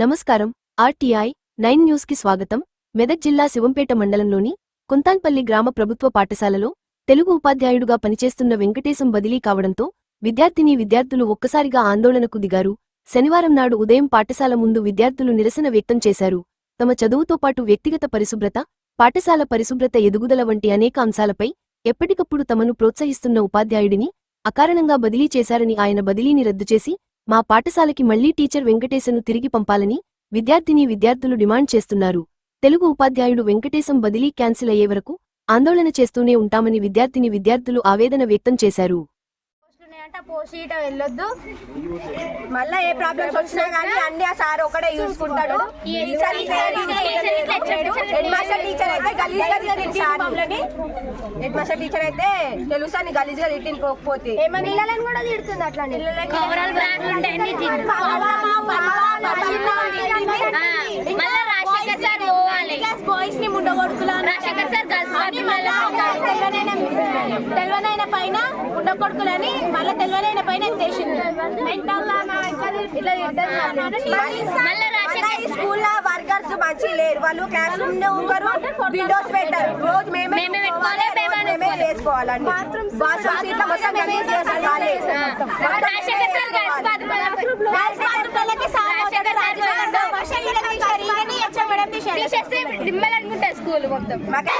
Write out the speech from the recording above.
నమస్కారం. RTI nine న్యూస్కి స్వాగతం. మెదక్ జిల్లా శివంపేట మండలంలోని కుంతాన్పల్లి గ్రామ ప్రభుత్వ పాఠశాలలో తెలుగు ఉపాధ్యాయుడుగా పనిచేస్తున్న వెంకటేశం బదిలీ కావడంతో విద్యార్థిని విద్యార్థులు ఒక్కసారిగా ఆందోళనకు దిగారు. శనివారం నాడు ఉదయం పాఠశాల ముందు విద్యార్థులు నిరసన వ్యక్తం చేశారు. తమ చదువుతో పాటు వ్యక్తిగత పరిశుభ్రత పాఠశాల పరిశుభ్రత ఎదుగుదల వంటి అనేక అంశాలపై ఎప్పటికప్పుడు తమను ప్రోత్సహిస్తున్న ఉపాధ్యాయుడిని అకారణంగా బదిలీ చేశారని ఆయన బదిలీని రద్దు చేసి మా పాఠశాలకి మళ్ళీ టీచర్ వెంకటేశను తిరిగి పంపాలని విద్యార్థిని విద్యార్థులు డిమాండ్ చేస్తున్నారు. తెలుగు ఉపాధ్యాయుడు వెంకటేశం బదిలీ క్యాన్సిల్ అయ్యే వరకు ఆందోళన చేస్తూనే ఉంటామని విద్యార్థిని విద్యార్థులు ఆవేదన వ్యక్తం చేశారు. ఇట వెళ్ళొద్దు మళ్ళా ఏ ప్రాబ్లమ్స్ వచ్చినా కానీ అన్ని ఆ సార్ ఒకడే చూసుకుంటాడు టీచర్ హెడ్ మాస్టర్ టీచర్ అయితే గలీజ్గా తిట్టింది హెడ్ మాస్టర్ టీచర్ అయితే తెలుసా నీ గలీజ్గా తిట్టింది పోకపోతే పిల్లలను కూడా తిడుతుంది అట్లా రాజశేఖర్ సార్ పోవాలి బాయ్స్ని ముండగొడుకులా రాజశేఖర్ సార్ గర్ల్స్ మళ్ళా మళ్ళీ పైన ఎత్తేసింది ఇట్లా మళ్ళా రాజశేఖర్ స్కూల్లో వర్కర్స్ మంచి లేరు. వాళ్ళు క్లాస్ రూమ్ ఉంటారు విండోస్ పెట్టారు. రోజు మేమే మేమే చేసుకోవాలండి. వాష్రూమ్ సీట్ల మొత్తం చేసుకోవాలి స్కూల్ మొత్తం. మాకు